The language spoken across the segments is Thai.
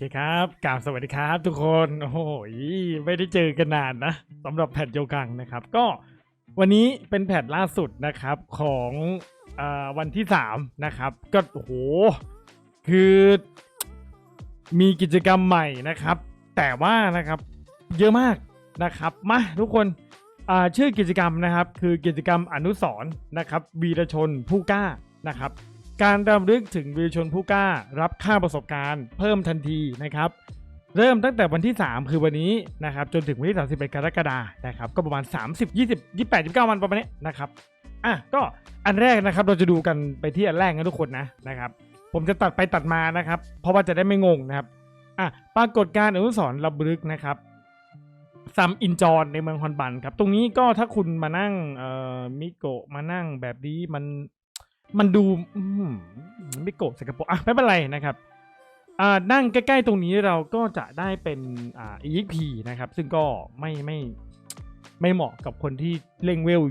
เคครับกราบสวัสดีครับทุกคน โอ้โหไม่ได้เจอกันนานนะสำหรับแพทโยกังนะครับ ก็วันนี้เป็นแพทล่าสุดนะครับของอวันที่ 3 นะครับ ก็โอ้โห คือมีกิจกรรมใหม่นะครับ แต่ว่านะครับเยอะมากนะครับ มาทุกคนชื่อกิจกรรมนะครับ คือกิจกรรมอนุสรนะครับ วีรชนผู้กล้านะครับ การรำลึกถึงวีรชนผู้กล้ารับค่าประสบการณ์ เพิ่มทันทีนะครับ เริ่มตั้งแต่วันที่ 3 คือวันนี้นะครับจนถึงวันที่ 31 กรกฎาคมนะครับก็ประมาณ 30 20 28 29วันประมาณนี้นะครับอะก็อันแรกนะครับเราจะดูกันไปที่อันแรกนะทุกคนนะนะครับผมจะตัดไปตัดมานะครับ เพราะว่าจะได้ไม่งงนะครับอะปรากฏการณ์อนุสรณ์รำลึกนะครับซัมอินจอนในเมืองฮอนบันครับ ตรงนี้ก็ถ้าคุณมานั่งเอ่อมิโกะมานั่งแบบนี้มัน มันดูไม่โกะสกปรกอะไม่เป็นไรนะครับอ่านั่งใกล้ๆตรงนี้เราก็จะได้เป็นอ่า EXP นะครับ ซึ่งก็ไม่ไม่ไม่เหมาะกับคนที่เล่งเวล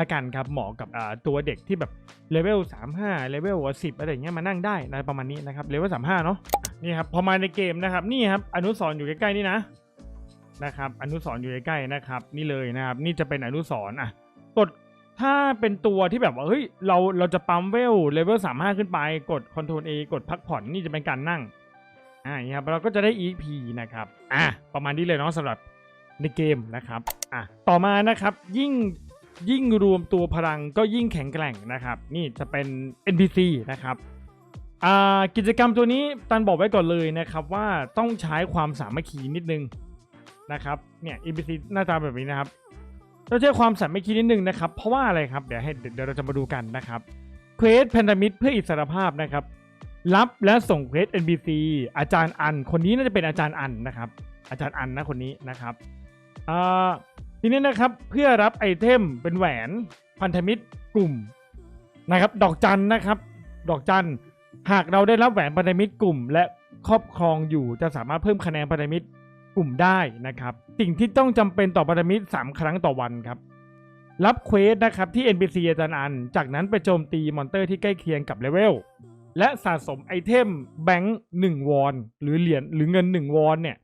ละกันครับ เหมาะกับอ่าตัวเด็กที่แบบเลเวล35เลเวล10 อะไรอย่างเงี้ยมานั่งได้นะประมาณนี้นะครับเลเวล35 เนาะอะนี่ครับพอมาในเกมนะครับ นี่ครับ อนุสรอยู่ใกล้ๆนี่นะนะครับ อนุสรอยู่ใกล้ๆนะครับ นี่เลยนะครับ นี่จะเป็นอนุสรณ์อะกด ถ้าเป็นตัวที่แบบว่าเฮ้ยเราเราจะปั๊มเวลเลเวลสามารถขึ้นไป กด Ctrl A กดพักผ่อนนี่จะเป็นการนั่งอ่าอย่างนี้ครับเราก็จะได้ EP นะครับอะประมาณนี้เลยเนาะสำหรับในเกมนะครับอะต่อมานะครับยิ่งยิ่งรวมตัวพลังก็ยิ่งแข็งแกร่งนะครับ นี่จะเป็น NPC นะครับอ่ากิจกรรมตัวนี้ตันบอกไว้ก่อนเลยนะครับว่าต้องใช้ความสามัคคีนิดนึงนะครับเนี่ย NPC หน้าตาแบบนี้นะครับ เราใช้ความสามัคคีนิดนึงนะครับเพราะว่าอะไรครับเดี๋ยวให้เดี๋ยวเราจะมาดูกันนะครับเควสพันธมิตรเพื่ออิสรภาพนะครับรับและส่งเควส NPC อาจารย์อัน คนนี้น่าจะเป็นอาจารย์อันนะครับ อาจารย์อันนะคนนี้นะครับทีนี้นะครับเพื่อรับไอเทมเป็นแหวนพันธมิตรกลุ่มนะครับ ดอกจันนะครับ ดอกจันหากเราได้รับแหวนพันธมิตรกลุ่ม และครอบครองอยู่จะสามารถเพิ่มคะแนนพันธมิตร กลุ่มได้นะครับ สิ่งที่ต้องจำเป็นต่อพันธมิตร3ครั้งต่อวันครับ รับเควสนะครับที่ NPC อาจารย์อัน จากนั้นไปโจมตีมอนเตอร์ที่ใกล้เคียงกับเลเวล และสะสมไอเทมแบงค์1วอน หรือเหรียญหรือเงิน 1 วอนเนี่ย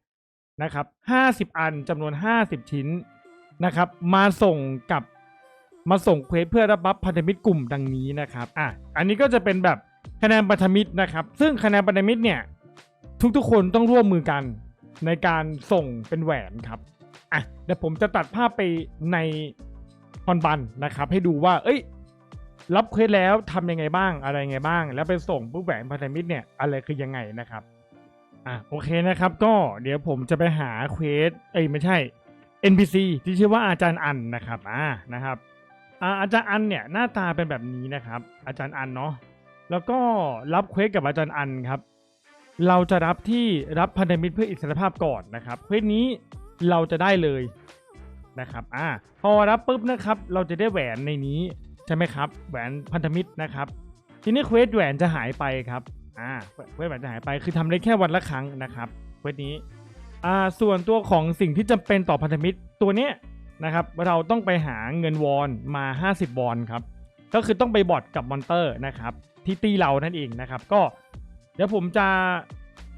นะครับ50 อันจำนวน 50 ชิ้นนะครับ มาส่งกับมาส่งเควสเพื่อรับบัฟพันธมิตรกลุ่มดังนี้นะครับอะอันนี้ก็จะเป็นแบบคะแนนพันธมิตรนะครับ ซึ่งคะแนนพันธมิตรเนี่ยทุกๆคนต้องร่วมมือกัน ในการส่งเป็นแหวนครับอะเดี๋ยวผมจะตัดภาพไปในฮอนบันนะครับ ให้ดูว่า เอ้ย รับเควสแล้วทำยังไงบ้างอะไรยังไงบ้าง แล้วไปส่งปุ๊บแหวนพันธมิตรเนี่ยอะไรคือยังไงนะครับอะโอเคนะครับ ก็เดี๋ยวผมจะไปหาเควสเอ้ยไม่ใช่ NPC ที่ชื่อว่าอาจารย์อันนะครับอ่านะครับอ่าอาจารย์อันเนี่ยหน้าตาเป็นแบบนี้นะครับ อาจารย์อันเนาะแล้วก็รับเควสกับอาจารย์อันครับ เราจะรับที่รับพันธมิตรเพื่ออิสรภาพก่อนนะครับเควสนี้เราจะได้เลยนะครับอ่าพอรับปุ๊บนะครับ เราจะได้แหวนในนี้ใช่ไหมครับ แหวนพันธมิตรนะครับ ทีนี้เควสแหวนจะหายไปครับอ่าเควสแหวนจะหายไปคือทำได้แค่วันละครั้งนะครับเควสนี้อ่าส่วนตัวของสิ่งที่จำเป็นต่อพันธมิตรตัวเนี้ยนะครับเราต้องไปหาเงินวอนมา 50 วอนครับก็คือต้องไปบอทกับมอนเตอร์นะครับที่ตีเรานั่นเองนะครับ ก็ เดี๋ยวผมจะ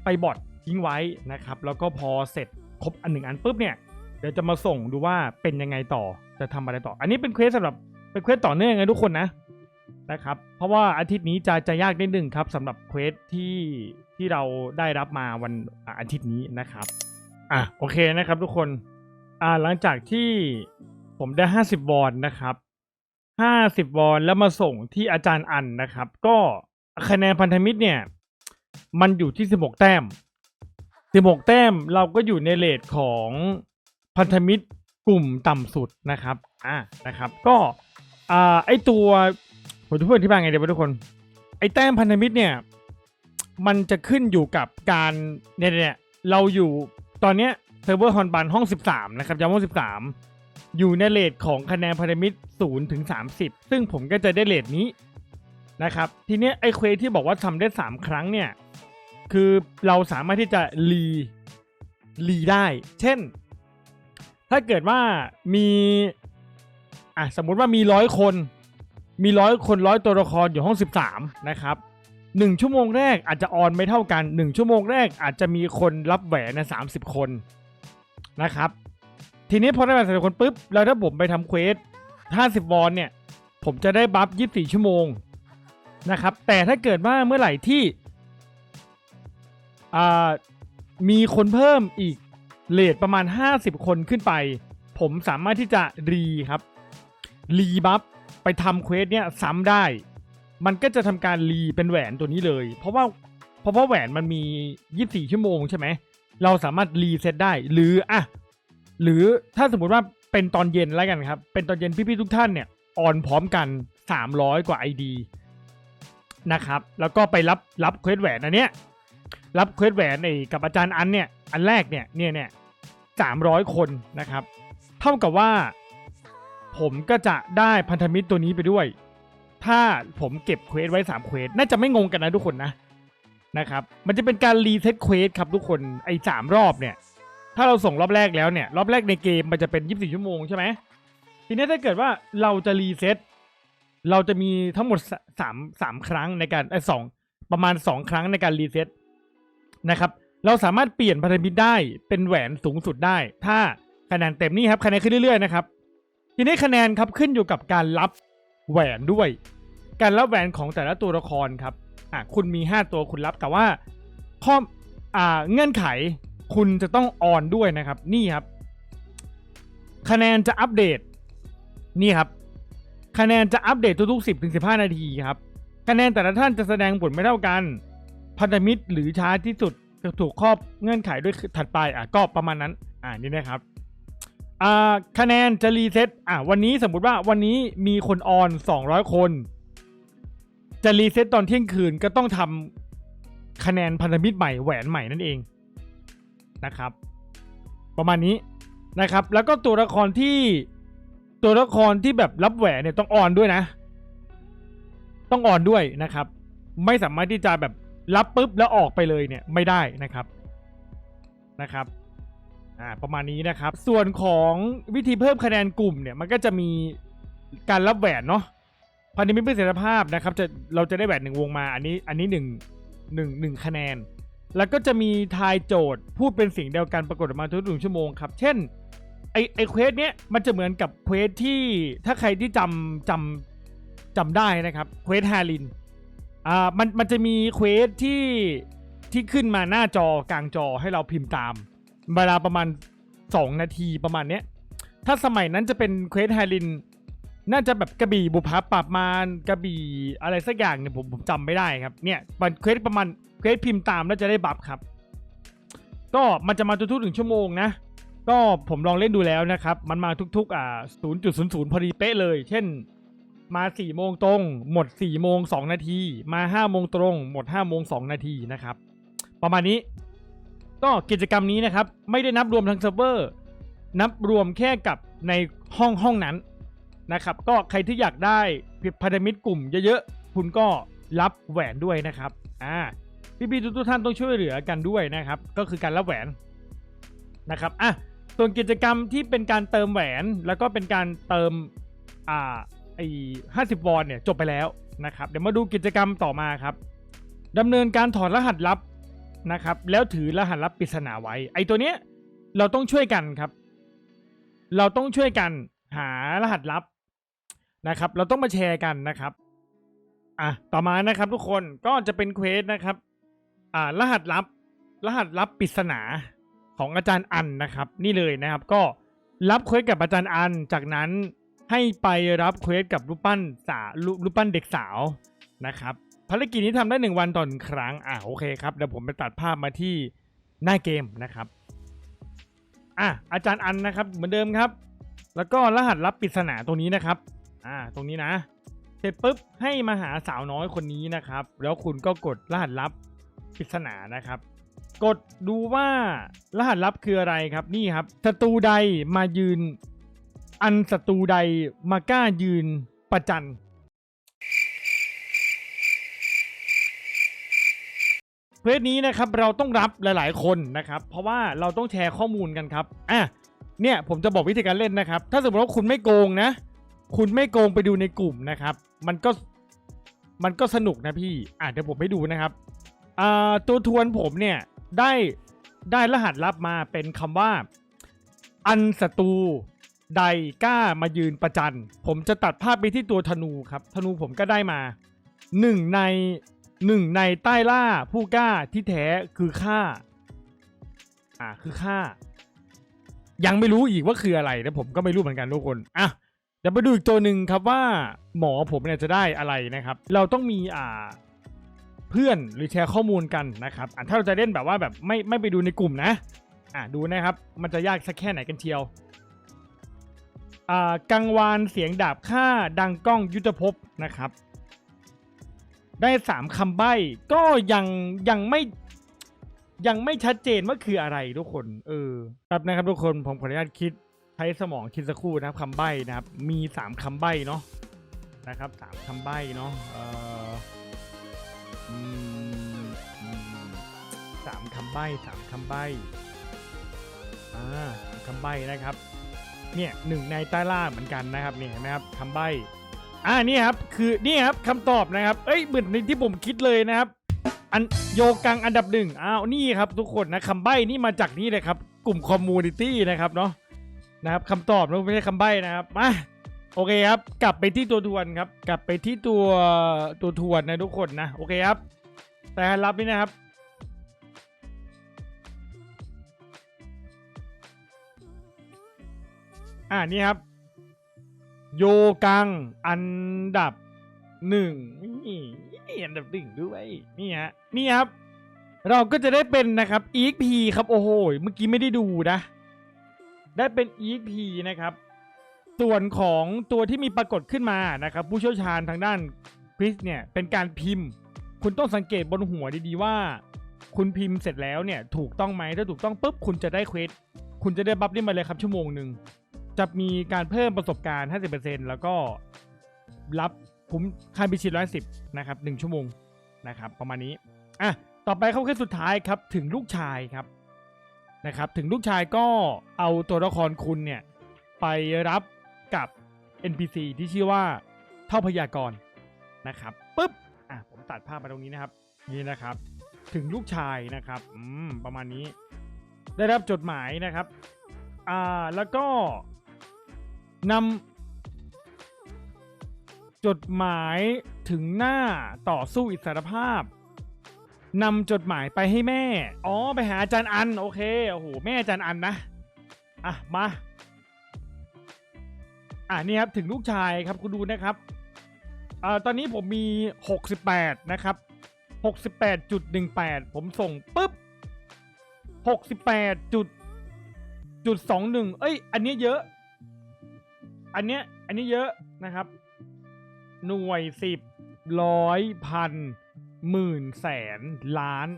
ไปบอททิ้งไว้นะครับ แล้วก็พอเสร็จครบอันหนึ่งอันปุ๊บเนี่ยเดี๋ยวจะมาส่งดูว่าเป็นยังไงต่อจะทำอะไรต่อ อันนี้เป็นเควสสำหรับเป็นเควสต่อเนื่องไงทุกคนนะนะครับ เพราะว่าอาทิตย์นี้จะจะยากนิดนึงครับสำหรับเควสที่ที่เราได้รับมาวันอาทิตย์นี้นะครับอะโอเคนะครับทุกคนอ่าหลังจากที่ผมได้50วอนนะครับ50วอนแล้วมาส่งที่อาจารย์อันนะครับ ก็คะแนนพันธมิตรเนี่ย มันอยู่ที่ 16 แต้ม 16 แต้มเราก็อยู่ในเลทของพันธมิตรกลุ่มต่ำสุดนะครับ อ่านะครับ ก็ อ่า ไอตัวผมจะพูดอธิบายไงเดี๋ยวทุกคน ไอแต้มพันธมิตรเนี่ย มันจะขึ้นอยู่กับการเนี่ยเนี่ยเราอยู่ตอนเนี้ยเซิร์ฟเวอร์ฮอนบันห้อง 13 นะครับย้ำห้อง 13 อยู่ในเลทของคะแนนพันธมิตร0ถึง30 ซึ่งผมก็จะได้เลทนี้ นะครับทีเนี้ยไอ้เควสที่บอกว่าทำได้ 3 ครั้งเนี่ยคือเราสามารถที่จะรีรีได้ เช่น ถ้าเกิดว่ามีอะสมมุติว่ามีร้อยคน มีร้อยคนร้อยตัวละครอยู่ห้อง 13 นะครับหนึ่งชั่วโมงแรกอาจจะออนไม่เท่ากันหนึ่งชั่วโมงแรกอาจจะมีคนรับแหวนนะสามสิบคนนะครับ ทีนี้พอได้แหวนสามสิบคนปุ๊บ แล้วถ้าผมไปทำเควสห้าสิบวอนเนี่ย ผมจะได้บัฟยี่สิบสี่ชั่วโมง นะครับ แต่ถ้าเกิดว่าเมื่อไหร่ที่มีคนเพิ่มอีกเลทประมาณ 50 คนขึ้นไป ผมสามารถที่จะรีครับรีบัฟไปทำเควสเนี่ยซ้ำได้ มันก็จะทำการรีเป็นแหวนตัวนี้เลย เพราะว่าเพราะว่าแหวนมันมี 24 ชั่วโมงใช่ไหมเราสามารถรีเซ็ตได้หรืออะหรือถ้าสมมติว่าเป็นตอนเย็นแล้วกันครับ เป็นตอนเย็นพี่ๆทุกท่านเนี่ยออนพร้อมกัน 300 กว่า ID นะครับ แล้วก็ไปรับรับเควสแหวนอันเนี้ยรับเควสแหวนไอ้กับอาจารย์อันเนี่ยอันแรกเนี่ยเนี่ยเนี่ยสามร้อยคนนะครับ เท่ากับว่า ผมก็จะได้พันธมิตรตัวนี้ไปด้วย ถ้าผมเก็บเควสไว้สามเควสน่าจะไม่งงกันนะทุกคนนะนะครับ มันจะเป็นการรีเซ็ตเควสครับทุกคนไอ้สามรอบเนี่ย ถ้าเราส่งรอบแรกแล้วเนี่ย รอบแรกในเกมมันจะเป็น 24 ชั่วโมงใช่ไหมทีนี้ถ้าเกิดว่าเราจะรีเซ็ต เราจะมีทั้งหมดสามสามครั้งในการไอ้สองประมาณสองครั้งในการรีเซ็ตนะครับ เราสามารถเปลี่ยนพันธมิตรได้เป็นแหวนสูงสุดได้ ถ้าคะแนนเต็มนี่ครับคะแนนขึ้นเรื่อยๆนะครับ ทีนี้คะแนนครับขึ้นอยู่กับการรับแหวนด้วย การรับแหวนของแต่ละตัวละครครับอะคุณมี 5 ตัวคุณรับแต่ว่าข้ออ่าเงื่อนไขคุณจะต้องออนด้วยนะครับ นี่ครับ คะแนนจะอัปเดต นี่ครับ คะแนนจะอัปเดตทุกๆ 10ถึง15 นาทีครับ คะแนนแต่ละท่านจะแสดงผลไม่เท่ากัน พันธมิตรหรือช้าที่สุดจะถูกครอบเงื่อนไขด้วยถัดไปอะก็ประมาณนั้น อ่านี่นะครับอ่าคะแนนจะรีเซ็ตอะวันนี้สมมุติว่าวันนี้มีคนออน 200 คน จะรีเซ็ตตอนเที่ยงคืนก็ต้องทำคะแนนพันธมิตรใหม่แหวนใหม่นั่นเองนะครับ ประมาณนี้นะครับ แล้วก็ตัวละครที่ ตัวละครที่แบบรับแหวนเนี่ยต้องออนด้วยนะ ต้องออนด้วยนะครับ ไม่สามารถที่จะแบบรับปุ๊บแล้วออกไปเลยเนี่ยไม่ได้นะครับนะครับอ่าประมาณนี้นะครับ ส่วนของวิธีเพิ่มคะแนนกลุ่มเนี่ยมันก็จะมีการรับแหวนเนาะพันธมิตรเพื่อเสถียรภาพนะครับจะเราจะได้แหวนหนึ่งวงมาอันนี้อันนี้หนึ่งหนึ่งหนึ่งคะแนน แล้วก็จะมีทายโจทย์พูดเป็นเสิ่งเดียวกันปรากฏออกมาทุกหนึ่งชั่วโมงครับ เช่น อไอเควสเนี้ยมันจะเหมือนกับเควสที่ถ้าใครที่จำจำจำได้นะครับเควสฮารินอ่ามันมันจะมีเควสที่ที่ขึ้นมาหน้าจอกลางจอให้เราพิมพ์ตาม เวลาประมาณ 2 นาทีประมาณเนี้ยถ้าสมัยนั้นจะเป็นเควสไฮรินน่าจะแบบกระบี่บุพาปราบมารกระบี่อะไรสักอย่างเนี่ยผมผมจำไม่ได้ครับเนี่ยมันเควสประมาณเควสพิมพ์ตามแล้วจะได้บัฟครับ ก็มันจะมาทุกๆหนึ่งชั่วโมงนะ ก็ผมลองเล่นดูแล้วนะครับ มันมาทุกๆอ่า0.00 พอดีเป๊ะเลย เช่น มา4โมงตรง หมด4โมง2นาที มา5โมงตรง หมด5โมง2นาทีนะครับ ประมาณนี้ ก็กิจกรรมนี้นะครับ ไม่ได้นับรวมทั้งเซิร์ฟเวอร์ นับรวมแค่กับในห้องห้องนั้นนะครับ ก็ใครที่อยากได้พันธมิตรกลุ่มเยอะๆ คุณก็รับแหวนด้วยนะครับ อ่า พี่ๆทุกท่านต้องช่วยเหลือกันด้วยนะครับ ก็คือการรับแหวนนะครับ อะ ส่วนกิจกรรมที่เป็นการเติมแหวนแล้วก็เป็นการเติมอ่าไอห้าสิบวอนเนี่ยจบไปแล้วนะครับ เดี๋ยวมาดูกิจกรรมต่อมาครับดำเนินการถอดรหัสลับนะครับ แล้วถือรหัสลับปริศนาไว้ ไอตัวเนี้ยเราต้องช่วยกันครับ เราต้องช่วยกันหารหัสลับนะครับ เราต้องมาแชร์กันนะครับอะต่อมานะครับทุกคนก็จะเป็นเควสนะครับ อ่ารหัสลับรหัสลับปริศนา ของอาจารย์อันนะครับ นี่เลยนะครับ ก็รับเควสกับอาจารย์อัน จากนั้นให้ไปรับเควสกับรูปปั้นสารูรูปปั้นเด็กสาวนะครับภารกิจนี้ทำได้หนึ่งวันต่อหนึ่งครั้ง อะโอเคครับ เดี๋ยวผมไปตัดภาพมาที่หน้าเกมนะครับ อะอาจารย์อันนะครับ เหมือนเดิมครับ แล้วก็รหัสลับปริศนาตรงนี้นะครับ อ่า ตรงนี้นะ เสร็จปุ๊บให้มาหาสาวน้อยคนนี้นะครับ แล้วคุณก็กดรหัสลับปริศนานะครับ กดดูว่ารหัสลับคืออะไรครับนี่ครับศัตรูใดมายืน อันศัตรูใดมากล้ายืนประจันเควสนี้นะครับเราต้องรับหลาย ๆ คนนะครับ เพราะว่าเราต้องแชร์ข้อมูลกันครับอะเนี่ยผมจะบอกวิธีการเล่นนะครับ ถ้าสมมติว่าคุณไม่โกงนะ คุณไม่โกงไปดูในกลุ่มนะครับ มันก็มันก็สนุกนะพี่อะเดี๋ยวผมให้ดูนะครับอ่าตัวทวนผมเนี่ย ได้ได้รหัสลับมาเป็นคำว่า อันศัตรูใดกล้ามายืนประจัน ผมจะตัดภาพไปที่ตัวธนูครับ ธนูผมก็ได้มาหนึ่งในหนึ่งในใต้ล่าผู้กล้าที่แท้คือข้าอ่าคือข้ายังไม่รู้อีกว่าคืออะไรนะผมก็ไม่รู้เหมือนกันทุกคนอะเดี๋ยวมาดูอีกตัวหนึ่งครับว่าหมอผมเนี่ยจะได้อะไรนะครับ เราต้องมีอ่า เพื่อนหรือแชร์ข้อมูลกันนะครับอะถ้าเราจะเล่นแบบว่าแบบไม่ไม่ไปดูในกลุ่มนะอะดูนะครับ มันจะยากสักแค่ไหนกันเชียวอ่ากังวานเสียงดาบฆ่าดังก้องยุทธภพนะครับ ได้สามคำใบ้ก็ยังยังไม่ยังไม่ชัดเจนว่าคืออะไรทุกคน เออครับนะครับทุกคนผมขออนุญาตคิดใช้สมองคิดสักครู่นะครับคำใบ้นะครับ มีสามคำใบ้เนาะนะครับสามคำใบ้เนาะเอออืมอืม สามคำใบ้สามคำใบ้อ่าสามคำใบ้นะครับ เนี่ยหนึ่งในใต้ล่าเหมือนกันนะครับเนี่ยเห็นไหมครับคำใบ้อ่านี่ครับคือนี่ครับคำตอบนะครับเอ้ยเหมือนในที่ผมคิดเลยนะครับอันโยกังอันดับหนึ่งอ้าวนี่ครับทุกคนนะคำใบ้นี่มาจากนี่เลยครับ กลุ่มคอมมูนิตี้นะครับเนาะนะครับคำตอบนะไม่ใช่คำใบ้นะครับมา โอเคครับ กลับไปที่ตัวทวนครับ กลับไปที่ตัวตัวทวนนะทุกคนนะ โอเคครับ แต่รับนี่นะครับ อ่านี่ครับ โยกังอันดับหนึ่งนี่นี่อันดับหนึ่งด้วยนี่ฮะนี่ครับ เราก็จะได้เป็นนะครับ EXP ครับโอ้โห เมื่อกี้ไม่ได้ดูนะ ได้เป็น EXP นะครับ ส่วนของตัวที่มีปรากฏขึ้นมานะครับ ผู้เชี่ยวชาญทางด้านคริสเนี่ยเป็นการพิมพ์ คุณต้องสังเกตบนหัวดีๆว่า คุณพิมพ์เสร็จแล้วเนี่ยถูกต้องไหมถ้าถูกต้องปุ๊บคุณจะได้เควสคุณจะได้บัฟนี่มาเลยครับชั่วโมงหนึ่งจะมีการเพิ่มประสบการณ์ 50%แล้วก็รับคุ้มค่าพิชิต110 นะครับ 1 ชั่วโมงนะครับ ประมาณนี้ อะ ต่อไปเข้าเคสสุดท้ายครับ ถึงลูกชายครับนะครับ ถึงลูกชายก็เอาตัวละครคุณเนี่ย ไปรับ กับ NPC ที่ชื่อว่าเท่าพยากรณ์นะครับปุ๊บอะผมตัดภาพมาตรงนี้นะครับ นี่นะครับ ถึงลูกชายนะครับอืมประมาณนี้ ได้รับจดหมายนะครับอ่าแล้วก็นำจดหมายถึงหน้าต่อสู้อิสรภาพนำจดหมายไปให้แม่ อ๋อ ไปหาอาจารย์อัน โอเค โอ้โห แม่อาจารย์อันนะ อะ มา อะนี่ครับถึงลูกชายครับคุณดูนะครับอ่าตอนนี้ผมมี 68 นะครับ 68.18 ผมส่งปุ๊บ 68จุดจุดสองหนึ่งเอ้ย อันนี้เยอะ อันเนี้ย อันนี้เยอะนะครับ หน่วยสิบร้อยพันหมื่นแสนล้าน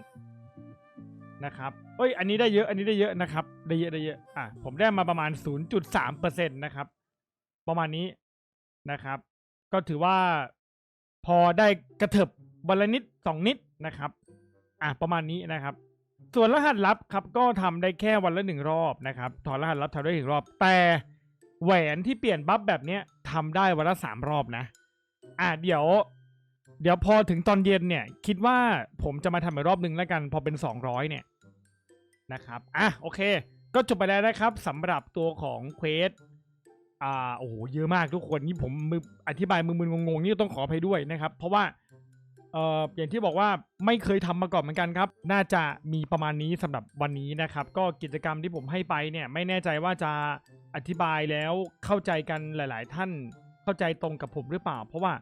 นะครับเอ้ย อันนี้ได้เยอะ อันนี้ได้เยอะนะครับ ได้เยอะได้เยอะ อะ ผมได้มาประมาณ 0.3เปอร์เซ็นต์นะครับ ประมาณนี้นะครับ ก็ถือว่าพอได้กระเถิบวันละนิดสองนิดนะครับ อะประมาณนี้นะครับ ส่วนรหัสลับครับ ก็ทำได้แค่วันละหนึ่งรอบนะครับถอนรหัสลับทำได้หนึ่งรอบ แต่แหวนที่เปลี่ยนบัฟแบบเนี้ยทำได้วันละสามรอบนะ อะเดี๋ยว เดี๋ยวพอถึงตอนเย็นเนี่ย คิดว่าผมจะมาทำอีกรอบหนึ่งแล้วกัน พอเป็นสองร้อยเนี่ยนะครับ อะโอเค ก็จบไปแล้วนะครับสำหรับตัวของเควส อ่าโอ้โหเยอะมากทุกคนนี่ผมมืออธิบายมือๆงงๆนี่ต้องขออภัยด้วยนะครับ เพราะว่าเอ่ออย่างที่บอกว่าไม่เคยทำมาก่อนเหมือนกันครับ น่าจะมีประมาณนี้สำหรับวันนี้นะครับ ก็กิจกรรมที่ผมให้ไปเนี่ยไม่แน่ใจว่าจะอธิบายแล้วเข้าใจกันหลาย ๆ ท่านเข้าใจตรงกับผมหรือเปล่า เพราะว่า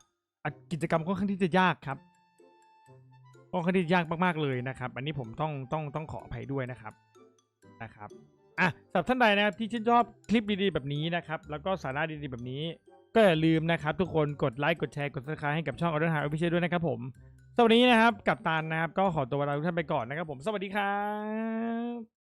กิจกรรมค่อนข้างที่จะยากครับค่อนข้างที่ยากมากๆเลยนะครับ อันนี้ผมต้องต้องต้องขออภัยด้วยนะครับนะครับ อะสำหรับท่านใดนะครับที่ชื่นชอบคลิปดีๆแบบนี้นะครับแล้วก็สาระดีๆแบบนี้ ก็อย่าลืมนะครับทุกคนกดไลค์กดแชร์กดซับสไครต์ให้กับช่องออเดอร์หาอพิเชียลด้วยนะครับผมสวัสดีนะครับกับตานนะครับก็ขอตัวลาทุกท่านไปก่อนนะครับผมสวัสดีครับ